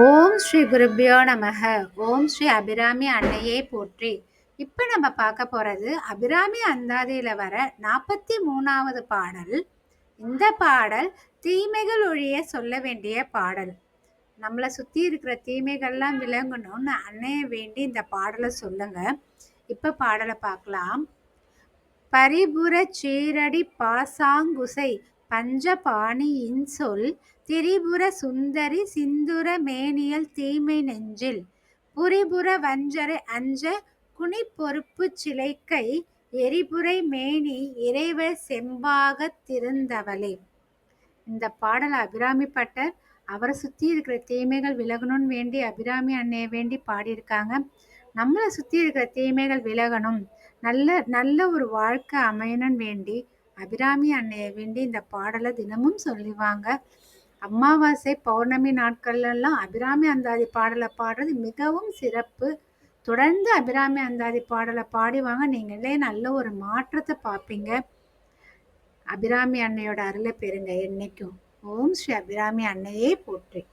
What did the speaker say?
ஓம் ஸ்ரீ குருபியோ நமக. ஓம் ஸ்ரீ அபிராமி அன்னையே போற்றி. இப்போ நம்ம பார்க்க போகிறது அபிராமி அந்தாதியில் வர நாற்பத்தி மூணாவது பாடல். இந்த பாடல் தீமைகள் ஒழிய சொல்ல வேண்டிய பாடல். நம்மளை சுற்றி இருக்கிற தீமைகள்லாம் விளங்கணும்னு அன்னைய வேண்டி இந்த பாடலை சொல்லுங்க. இப்போ பாடலை பார்க்கலாம். பரிபுர சீரடி பாசாங்குசை பஞ்சபாணி இன்சொல் திரிபுர சுந்தரி சிந்துர மேனியல் தீமை நெஞ்சில். புரிபுர வஞ்சரை அஞ்ச குனி பொறுப்பு சிலைக்கை எரிபுரை மேனி இறைவர் செம்பாக திருந்தவளே. இந்த பாடல் அபிராமி பட்டர். அவரை சுற்றி இருக்கிற தீமைகள் விலகணும்னு வேண்டி அபிராமி அன்னையை வேண்டி பாடியிருக்காங்க. நம்மளை சுற்றி இருக்கிற தீமைகள் விலகணும். நல்ல நல்ல ஒரு வாழ்க்கை அமையணும்னு வேண்டி அபிராமி அன்னையை வேண்டி இந்த பாடலை தினமும் சொல்லிவாங்க. அமாவாசை பௌர்ணமி நாட்கள்லாம் அபிராமி அந்தாதி பாடலை பாடுறது மிகவும் சிறப்பு. தொடர்ந்து அபிராமி அந்தாதி பாடலை பாடிவாங்க. நீங்களே நல்ல ஒரு மாற்றத்தை பார்ப்பீங்க. அபிராமி அன்னையோட அருளை பெறுங்க. என்னைக்கும். ஓம் ஸ்ரீ அபிராமி அன்னையே போற்றி.